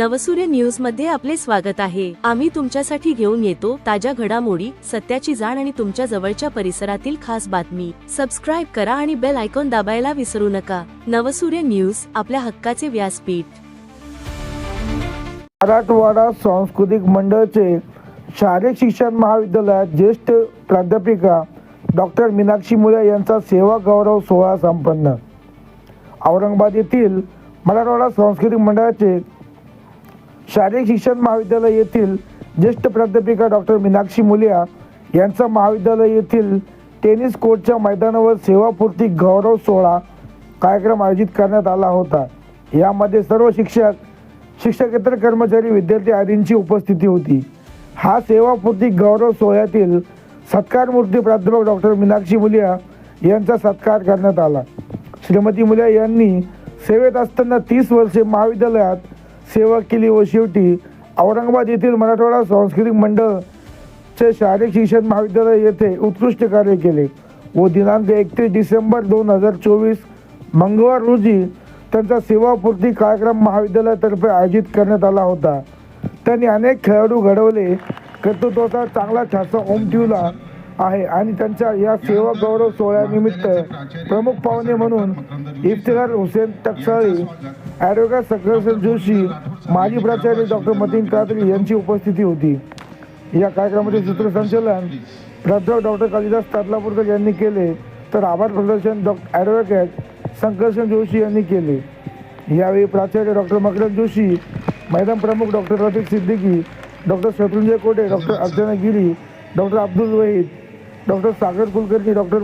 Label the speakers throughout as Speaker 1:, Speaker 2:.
Speaker 1: नवसूर्य न्यूजमध्ये आपले स्वागत आहे. आम्ही तुमच्यासाठी घेऊन येतो ताज्या घडामोडी सत्याची जाण आणि तुमच्या जवळच्या परिसरातील खास बातमी. सबस्क्राईब करा आणि बेल आयकॉन दाबायला विसरू नका. नवसूर्य न्यूज आपल्या हक्काचे व्यासपीठ.
Speaker 2: मराठवाडा सांस्कृतिक मंडळचे शालेय शिक्षण महाविद्यालयात ज्येष्ठ प्राध्यापिका डॉक्टर मीनाक्षी मुळे यांचा सेवा गौरव सोहळा संपन्न. औरंगाबाद येथील मराठवाडा सांस्कृतिक मंडळाचे शालेय शिक्षण महाविद्यालय येथील ज्येष्ठ प्राध्यापिका डॉक्टर मीनाक्षी मुलिया यांचा महाविद्यालय येथील टेनिस कोर्टच्या मैदानावर सेवापूर्ती गौरव सोहळा कार्यक्रम आयोजित करण्यात आला होता. यामध्ये सर्व शिक्षक शिक्षकेतर कर्मचारी विद्यार्थी आदींची उपस्थिती होती. हा सेवापूर्ती गौरव सोहळ्यातील सत्कार मूर्ती प्राध्यापक डॉक्टर मीनाक्षी मुलिया यांचा सत्कार करण्यात आला. श्रीमती मुलिया यांनी सेवेत असताना तीस वर्षे महाविद्यालयात सेवा केली व शेवटी औरंगाबाद येथील मराठवाडा सांस्कृतिक मंडळ चे शिक्षण महाविद्यालय येथे उत्कृष्ट कार्य केले व दिनांक एकतीस डिसेंबर दोन हजार चोवीस मंगळवार रोजी त्यांचा सेवापूर्ती कार्यक्रम महाविद्यालयातर्फे आयोजित करण्यात आला होता. त्यांनी अनेक खेळाडू घडवले. कर्तृत्वाचा चांगला ठसा उमटविला आहे आणि त्यांच्या या सेवा गौरव सोहळ्यानिमित्त प्रमुख पाहुणे म्हणून इफ्तिखार हुसेन टकसाळी ॲडव्होकेट सक्रेशन जोशी माजी प्राचार्य डॉक्टर मतीन कादरी यांची उपस्थिती होती. या कार्यक्रमाचे सूत्रसंचालन प्राध्यापक डॉक्टर कालिदास तातलापूरकर यांनी केले तर आभार प्रदर्शन डॉ. ॲडव्होकेट संकर्षण जोशी यांनी केले. यावेळी प्राचार्य डॉक्टर मकरंद जोशी मैदान प्रमुख doctor Rafiq Siddiqui doctor Shatrunjay Kote doctor Archana Giri doctor Abdul Wahid doctor Sagar Kulkarni doctor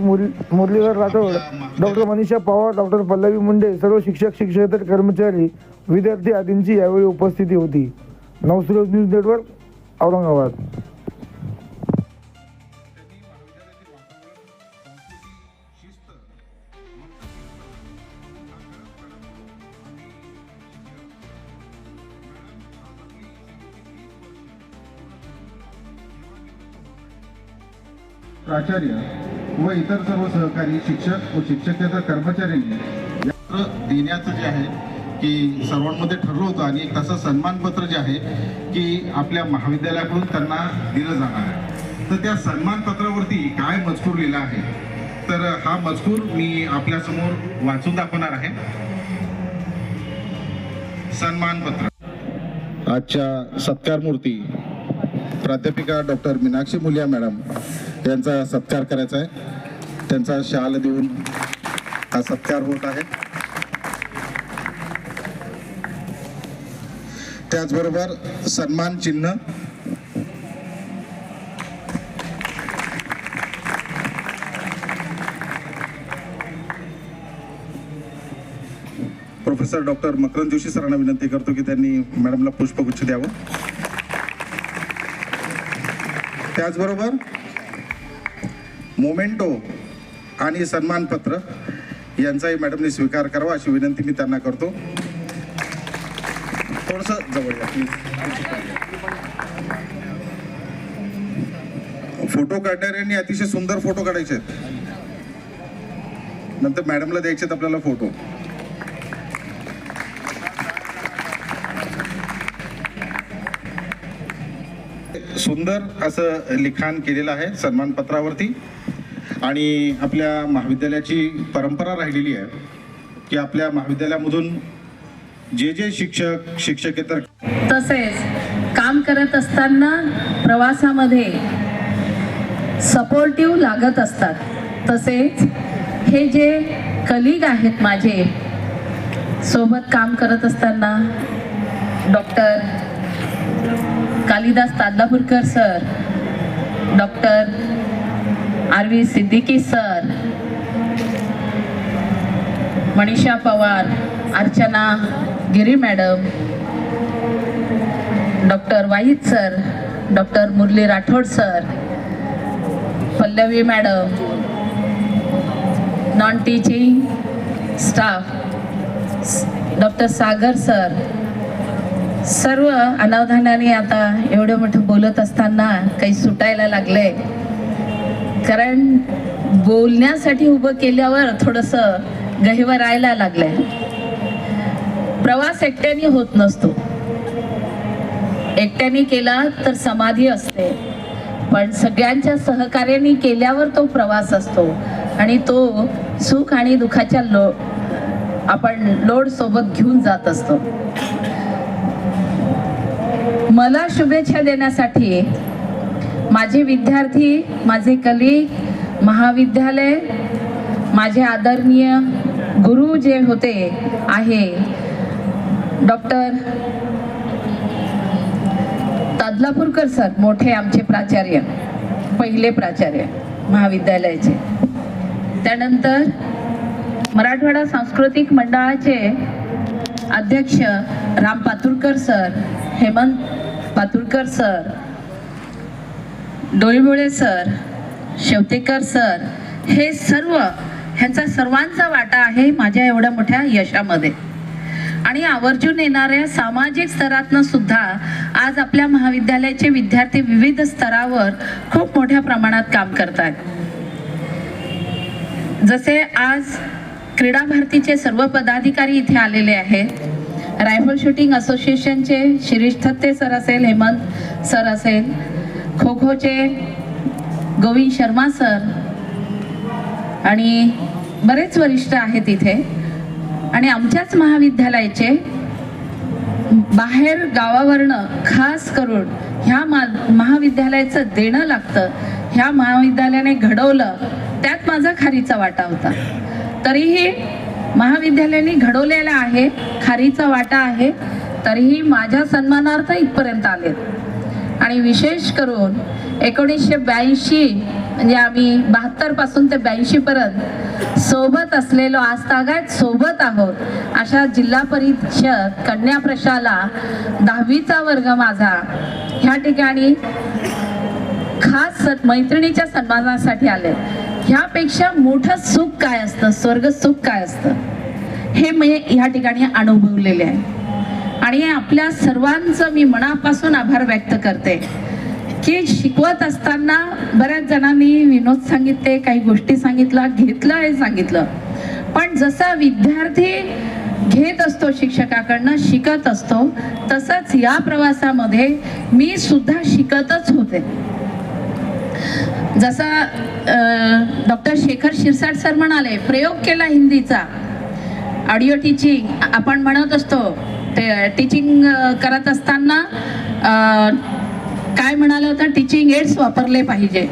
Speaker 2: Murlidhar Rathod doctor Manisha Pawar doctor Pallavi Munde सर्व शिक्षक शिक्षकेतर कर्मचारी विद्यार्थी आदींची यावेळी उपस्थिती होती. Navsuraj news network Aurangabad.
Speaker 3: प्राचार्य व इतर सर्व सहकारी शिक्षक व शिक्षकेतर कर्मचाऱ्यांनी देण्याचं जे आहे की सर्वांमध्ये ठरलं होतं आणि एक तसं सन्मानपत्र जे आहे की आपल्या महाविद्यालयाकडून त्यांना दिलं जाणार आहे. तर त्या सन्मानपत्रावरती काय मजकूर लिहिला आहे? तर हा मजकूर मी आपल्यासमोर वाचून दाखवणार आहे. सन्मानपत्र. आजच्या सत्कारमूर्ती प्राध्यापिका डॉक्टर मीनाक्षी मुलिया मॅडम यांचा सत्कार करायचा आहे. त्यांचा शाल देऊन हा सत्कार होत आहे. त्याचबरोबर सन्मान चिन्ह. प्रोफेसर डॉक्टर मकरंद जोशी सरांना विनंती करतो की त्यांनी मॅडमला पुष्पगुच्छ द्यावं. त्याचबरोबर मोमेंटो आणि सन्मानपत्र यांचाही मॅडमने स्वीकार करावा अशी विनंती मी त्यांना करतो. थोडस जवळ फोटो काढणाऱ्यांनी अतिशय सुंदर फोटो काढायचे आहेत. नंतर मॅडमला द्यायचे आहेत आपल्याला फोटो. सुंदर असं लिखाण केलेलं आहे सन्मानपत्रावरती. आणि आपल्या महाविद्यालयाची परंपरा राहिलेली आहे की आपल्या महाविद्यालयामधून जे जे शिक्षक शिक्षकेतर
Speaker 4: तसेच काम करत असताना प्रवासामध्ये सपोर्टिव्ह लागत असतात. तसेच हे जे कलिग आहेत माझे सोबत काम करत असताना doctor Kalidas Tadlapurkar sir doctor R V Siddiqui sir Manisha Pawar Archana Giri madam doctor Wahid sir doctor Murli Rathod sir Pallavi madam non teaching staff doctor Sagar sir सर्व अनावधानाने आता एवढं मोठं बोलत असताना काही सुटायला लागलंय. कारण बोलण्यासाठी उभं केल्यावर थोडंसं गहिवरायला लागलंय. प्रवास एकट्याने होत नसतो. एकट्याने केला तर समाधी असते. पण सगळ्यांच्या सहकार्याने केल्यावर तो प्रवास असतो. आणि तो सुख आणि दुःखाच्या लो आपण लोड सोबत घेऊन जात असतो. मला शुभेच्छा देण्यासाठी माझे विद्यार्थी माझे कलिग महाविद्यालय माझे आदरणीय गुरु जे होते आहे डॉक्टर तदलापूरकर सर मोठे आमचे प्राचार्य पहिले प्राचार्य महाविद्यालयाचे. त्यानंतर मराठवाडा सांस्कृतिक मंडळाचे अध्यक्ष Ram Paturkar sir Hemant Paturkar sir Doibole sir Shevtekar sir हे सर्व ह्यांचा सर्वांचा वाटा आहे माझ्या एवढ्या मोठ्या यशामध्ये. आणि आवर्जून येणाऱ्या सामाजिक स्तरातनं सुद्धा आज आपल्या महाविद्यालयाचे विद्यार्थी विविध स्तरावर खूप मोठ्या प्रमाणात काम करतात जसे आज क्रीडा भारतीचे सर्व पदाधिकारी इथे आलेले आहेत रायफल शूटिंग असोसिएशनचे शिरीष थत्ते सर असेल हेमंत सर असेल खो खोचे गोविंद शर्मा सर आणि बरेच वरिष्ठ आहेत इथे. आणि आमच्याच महाविद्यालयाचे बाहेर गावावरनं खास करून ह्या मा महाविद्यालयाचं देणं लागतं. ह्या महाविद्यालयाने घडवलं त्यात माझा खारीचा वाटा होता. तरीही महाविद्यालयाने घडवलेला आहे खारीचा वाटा आहे तरीही माझ्या सन्मानार्थ इथपर्यंत आले. आणि विशेष करून एकोणीसशे ब्याऐंशी म्हणजे आम्ही बहात्तरपासून ते ब्याऐंशी पर्यंत सोबत असलेलो आज तागायत सोबत आहोत अशा जिल्हा परिषद कन्या प्रशाला दहावीचा वर्ग माझा. ह्या ठिकाणी खास स- मैत्रिणीच्या सन्मानासाठी आले. ह्यापेक्षा मोठं सुख काय असतं? स्वर्ग सुख काय असतं? हे मी ह्या ठिकाणी अनुभवलेले आहे. आणि आपल्या सर्वांचं मी मनापासून आभार व्यक्त करते की शिकवत असताना बऱ्याच जणांनी विनोद सांगितले काही गोष्टी सांगितल्या घेतलं हे सांगितलं. पण जसा विद्यार्थी घेत असतो शिक्षकाकडनं शिकत असतो तसंच या प्रवासामध्ये मी सुद्धा शिकतच होते. जसा डॉक्टर शेखर शिरसाट सर म्हणाले प्रयोग केला हिंदीचा. ऑडिओ टीचिंग आपण म्हणत असतो ते टीचिंग करत असताना काय म्हणालं होतं? टीचिंग एड्स वापरले पाहिजे.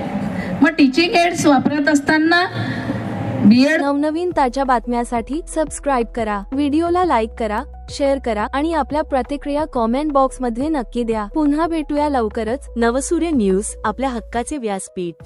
Speaker 4: मग टीचिंग एड्स वापरत असताना बी एड
Speaker 1: नवनवीन ताज्या बातम्यासाठी सबस्क्राईब करा व्हिडिओला लाईक करा शेअर करा आणि आपल्या प्रतिक्रिया कॉमेंट बॉक्समध्ये नक्की द्या. पुन्हा भेटूया लवकरच नवसूर्य न्यूज आपल्या हक्काचे व्यासपीठ.